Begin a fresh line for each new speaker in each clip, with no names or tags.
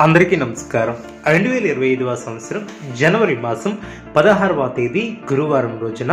అందరికీ నమస్కారం. రెండు వేల ఇరవై ఐదవ సంవత్సరం జనవరి మాసం పదహారవ తేదీ గురువారం రోజున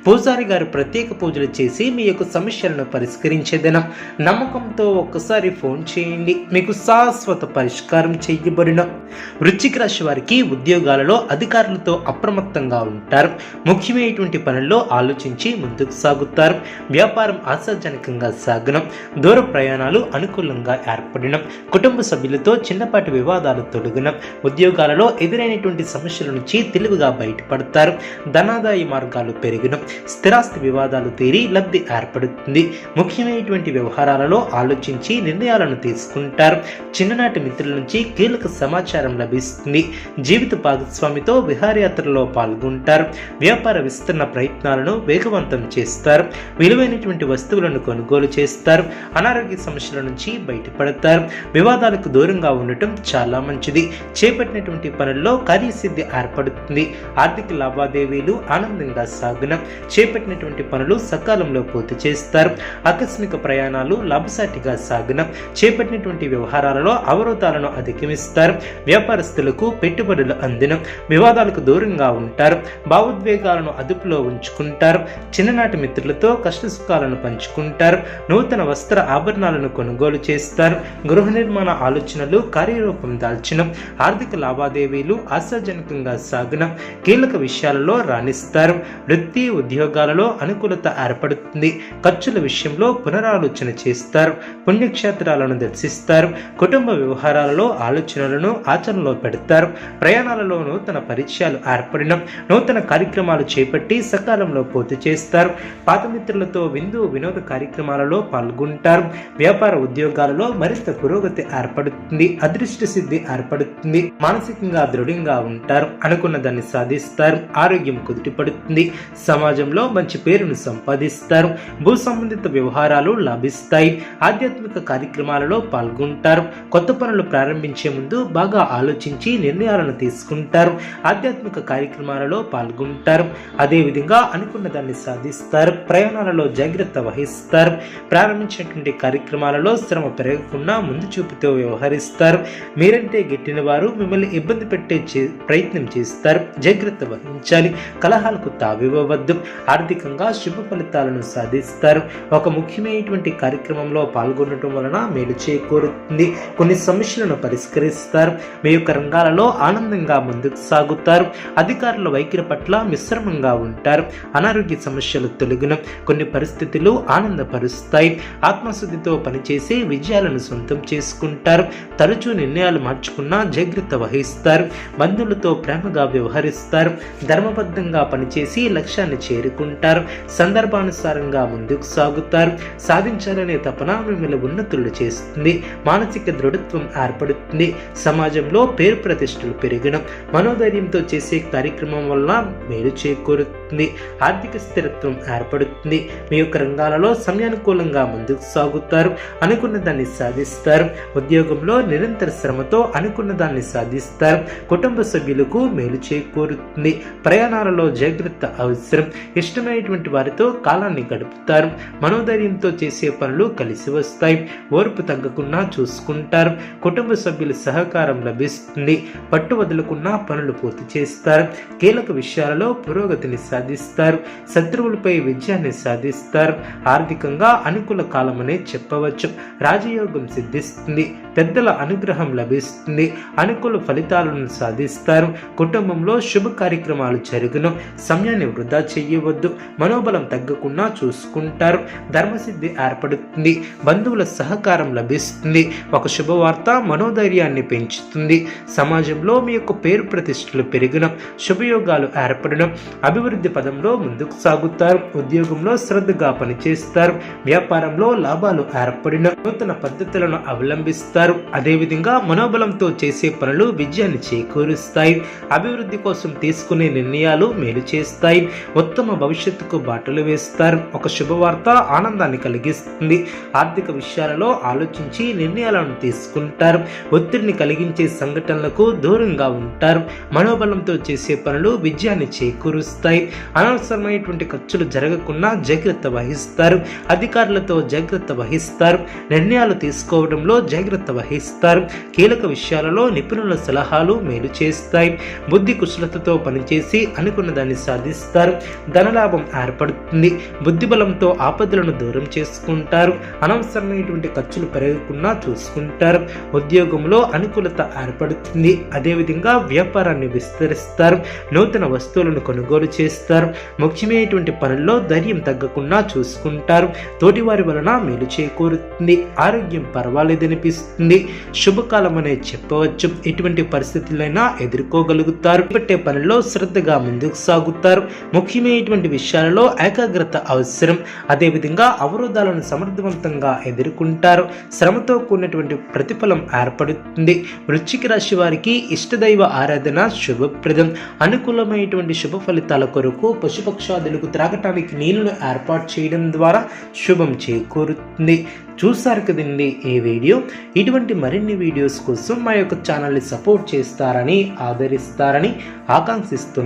పూజారి గారు ప్రత్యేక పూజలు చేసి మీ యొక్క సమస్యలను పరిష్కరించేదనం నమ్మకంతో ఒక్కసారి ఫోన్ చేయండి. మీకు శాశ్వత పరిష్కారం చేయబడిన. వృశ్చిక రాశి వారికి ఉద్యోగాలలో అధికారులతో అప్రమత్తంగా ఉంటారు. ముఖ్యమైనటువంటి పనుల్లో ఆలోచించి ముందుకు సాగుతారు. వ్యాపారం ఆశాజనకంగా సాగనం. దూర ప్రయాణాలు అనుకూలంగా ఏర్పడడం కుటుంబ సభ్యులతో చిన్నపాటి వివాదాలు తొలగడం ఉద్యోగాలలో ఎదురైనటువంటి సమస్యల నుంచి తెలివిగా బయటపడతారు. ధనాదాయ మార్గాలు పెరిగిన. స్థిరాస్తి వివాదాలు తీరి లబ్ధి ఏర్పడుతుంది. ముఖ్యమైనటువంటి వ్యవహారాలలో ఆలోచించి నిర్ణయాలను తీసుకుంటారు. చిన్ననాటి మిత్రుల నుంచి కీలక సమాచారం లభిస్తుంది. జీవిత భాగస్వామితో విహారయాత్రలో పాల్గొంటారు. వ్యాపార విస్తరణ ప్రయత్నాలను వేగవంతం చేస్తారు. విలువైనటువంటి వస్తువులను కొనుగోలు చేస్తారు. అనారోగ్య సమస్యల నుంచి బయటపడతారు. వివాదాలకు దూరంగా ఉండటం చాలా మంచిది. చేపట్టినటువంటి పనుల్లో కార్యసిద్ధి ఏర్పడుతుంది. ఆర్థిక లావాదేవీలు ఆనందంగా సాగున. చేపట్టినటువంటి పనులు సకాలంలో పూర్తి చేస్తారు. ఆకస్మిక ప్రయాణాలు లాభసాటిగా సాగిన. చేపట్టినటువంటి వ్యవహారాలలో అవరోధాలను అధిగమిస్తారు. వ్యాపారస్తులకు పెట్టుబడులు అందిన. వివాదాలకు దూరంగా ఉంటారు. భావోద్వేగాలను అదుపులో ఉంచుకుంటారు. చిన్ననాటి మిత్రులతో కష్ట సుఖాలను పంచుకుంటారు. నూతన వస్త్ర ఆభరణాలను కొనుగోలు చేస్తారు. గృహ నిర్మాణ ఆలోచనలు కార్యరూపం దాల్చిన. ఆర్థిక లావాదేవీలు ఆశాజనకంగా సాగిన. కీలక విషయాలలో రాణిస్తారు. వృత్తి ఉద్యోగాలలో అనుకూలత ఏర్పడుతుంది. ఖర్చుల విషయంలో పునరాలోచన చేస్తారు. పుణ్యక్షేత్రాలను దర్శిస్తారు. కుటుంబ వ్యవహారాలలో ఆలోచనలను ఆచరణలో పెడతారు. ప్రయాణాలలో నూతన పరిచయాలు ఏర్పడిన నూతన కార్యక్రమాలు చేపట్టి సకాలంలో పూర్తి చేస్తారు. పాత మిత్రులతో విందు వినోద కార్యక్రమాలలో పాల్గొంటారు. వ్యాపార ఉద్యోగాలలో మరింత పురోగతి ఏర్పడుతుంది. అదృష్ట సిద్ధి ఏర్పడుతుంది. మానసికంగా దృఢంగా ఉంటారు. అనుకున్న దాన్ని సాధిస్తారు. ఆరోగ్యం కుదుటపడుతుంది. సమాజంలో మంచి పేరును సంపాదిస్తారు. భూ సంబంధిత వ్యవహారాలు లభిస్తాయి. ఆధ్యాత్మిక కార్యక్రమాలలో పాల్గొంటారు. కొత్త పనులు ప్రారంభించే ముందు బాగా ఆలోచించి నిర్ణయాలను తీసుకుంటారు. ఆధ్యాత్మిక కార్యక్రమాలలో పాల్గొంటారు. అదేవిధంగా అనుకున్న దాన్ని సాధిస్తారు. ప్రయాణాలలో జాగ్రత్త వహిస్తారు. ప్రారంభించినటువంటి కార్యక్రమాలలో శ్రమ పెరగకుండా ముందు చూపుతో వ్యవహరిస్తారు. మీరంటే గెట్టిన వారు మిమ్మల్ని ఇబ్బంది పెట్టే చే- ప్రయత్నం చేస్తారు. జాగ్రత్త వహించాలి. కలహాలకు తావివ్వవద్దు. ఆర్థికంగా శుభ ఫలితాలను సాధిస్తారు. ఒక ముఖ్యమైనటువంటి కార్యక్రమంలో పాల్గొనడం వలన మేలు చేకూరుతుంది. కొన్ని సమస్యలను పరిష్కరిస్తారు. మీ యొక్క రంగాలలో ఆనందంగా ముందుకు సాగుతారు. అధికారుల వైఖరి పట్ల మిశ్రమంగా ఉంటారు. అనారోగ్య సమస్యలు తొలగిన కొన్ని పరిస్థితులు ఆనందపరుస్తాయి. ఆత్మశుద్ధితో పనిచేసి విజయాలను సొంతం చేసుకుంటారు. తరచూ నిర్ణయాలు మార్చుకున్నా జాగ్రత్త వహిస్తారు. బంధువులతో ప్రేమగా వ్యవహరిస్తారు. ధర్మబద్ధంగా పనిచేసి లక్ష్యాన్ని చేరుకుంటారు. సందర్భానుసారంగా ముందుకు సాగుతారు. సాధించాలనే తపన మిమ్మల్ని ఉన్నతులు చేస్తుంది. మానసిక దృఢత్వం ఏర్పడుతుంది. సమాజంలో పేరు ప్రతిష్టలు పెరగడం మనోధైర్యంతో చేసే కార్యక్రమం వల్ల మేలు చేకూరుతుంది. ఆర్థిక స్థిరత్వం ఏర్పడుతుంది. మీ యొక్క రంగాలలో సమయానుకూలంగా ముందుకు సాగుతారు. అనుకున్న దాన్ని సాధిస్తారు. ఉద్యోగంలో నిరంతర శ్రమతో అనుకున్న దాన్ని సాధిస్తారు. కుటుంబ సభ్యులకు మేలు చేకూరుతుంది. ప్రయాణాలలో జాగ్రత్త అవసరం. ఇష్టమైనటువంటి వారితో కాలాన్ని గడుపుతారు. మనోధైర్యంతో చేసే పనులు కలిసి వస్తాయి. ఓర్పు తగ్గకుండా చూసుకుంటారు. కుటుంబ సభ్యుల సహకారం లభిస్తుంది. పట్టు వదలకుండా పనులు పూర్తి చేస్తారు. కీలక విషయాలలో పురోగతిని సాధిస్తారు. శత్రువులపై విజయాన్ని సాధిస్తారు. ఆర్థికంగా అనుకూల కాలమనే చెప్పవచ్చు. రాజయోగం సిద్ధిస్తుంది. పెద్దల అనుగ్రహం లభిస్తుంది. అనుకూల ఫలితాలను సాధిస్తారు. కుటుంబంలో శుభ కార్యక్రమాలు జరుగును. సమయాన్ని వృధా చెయ్యి చేయవద్దు. మనోబలం తగ్గకుండా చూసుకుంటారు. ధర్మసిద్ధి ఏర్పడుతుంది. బంధువుల సహకారం లభిస్తుంది. ఒక శుభవార్త మనోధైర్యాన్ని పెంచుతుంది. సమాజంలో మీ యొక్క పేరు ప్రతిష్టలు పెరగడం శుభయోగాలు ఏర్పడడం అభివృద్ధి పదంలో ముందుకు సాగుతారు. ఉద్యోగంలో శ్రద్ధగా పనిచేస్తారు. వ్యాపారంలో లాభాలు ఏర్పడిన నూతన పద్ధతులను అవలంబిస్తారు. అదేవిధంగా మనోబలంతో చేసే పనులు విజయాన్ని చేకూరుస్తాయి. అభివృద్ధి కోసం తీసుకునే నిర్ణయాలు మేలు చేస్తాయి. ఉత్తమ ఉత్తమ భవిష్యత్తుకు బాటలు వేస్తారు. ఒక శుభవార్త ఆనందాన్ని కలిగిస్తుంది. ఆర్థిక విషయాలలో ఆలోచించి నిర్ణయాలను తీసుకుంటారు. ఒత్తిడిని కలిగించే సంఘటనలకు దూరంగా ఉంటారు. మనోబలంతో చేసే పనులు విజయాన్ని చేకూరుస్తాయి. అనవసరమైనటువంటి ఖర్చులు జరగకుండా జాగ్రత్త వహిస్తారు. అధికారులతో జాగ్రత్త వహిస్తారు. నిర్ణయాలు తీసుకోవడంలో జాగ్రత్త వహిస్తారు. కీలక విషయాలలో నిపుణుల సలహాలు మేలు చేస్తాయి. బుద్ధి కుశలతతో పనిచేసి అనుకున్న దాన్ని సాధిస్తారు. ధనలాభం ఏర్పడుతుంది. బుద్ధిబలంతో ఆపదలను దూరం చేసుకుంటారు. అనవసరమైనటువంటి ఖర్చులు పెరగకుండా చూసుకుంటారు. ఉద్యోగంలో అనుకూలత ఏర్పడుతుంది. అదేవిధంగా వ్యాపారాన్ని విస్తరిస్తారు. నూతన వస్తువులను కొనుగోలు చేస్తారు. ముఖ్యమైనటువంటి పనుల్లో ధైర్యం తగ్గకుండా చూసుకుంటారు. తోటివారి వలన మేలు చేకూరుతుంది. ఆరోగ్యం పర్వాలేదనిపిస్తుంది. శుభకాలం అనే చెప్పవచ్చు. ఎటువంటి పరిస్థితులైనా ఎదుర్కోగలుగుతారు. పట్టే పనుల్లో శ్రద్ధగా ముందుకు సాగుతారు. ఇటువంటి విషయాలలో ఏకాగ్రత అవసరం. అదేవిధంగా అవరోధాలను సమర్థవంతంగా ఎదుర్కొంటారు. శ్రమతో కూడినటువంటి ప్రతిఫలం ఏర్పడుతుంది. వృశ్చిక రాశి వారికి ఇష్టదైవ ఆరాధన శుభప్రదం. అనుకూలమైనటువంటి శుభ ఫలితాల కొరకు పశుపక్షాదులకు త్రాగటానికి నీళ్ళను ఏర్పాటు చేయడం ద్వారా శుభం చేకూరుతుంది. చూసారు కదండి ఈ వీడియో? ఇటువంటి మరిన్ని వీడియోస్ కోసం మా యొక్క ఛానల్ని సపోర్ట్ చేస్తారని ఆదరిస్తారని ఆకాంక్షిస్తున్నాను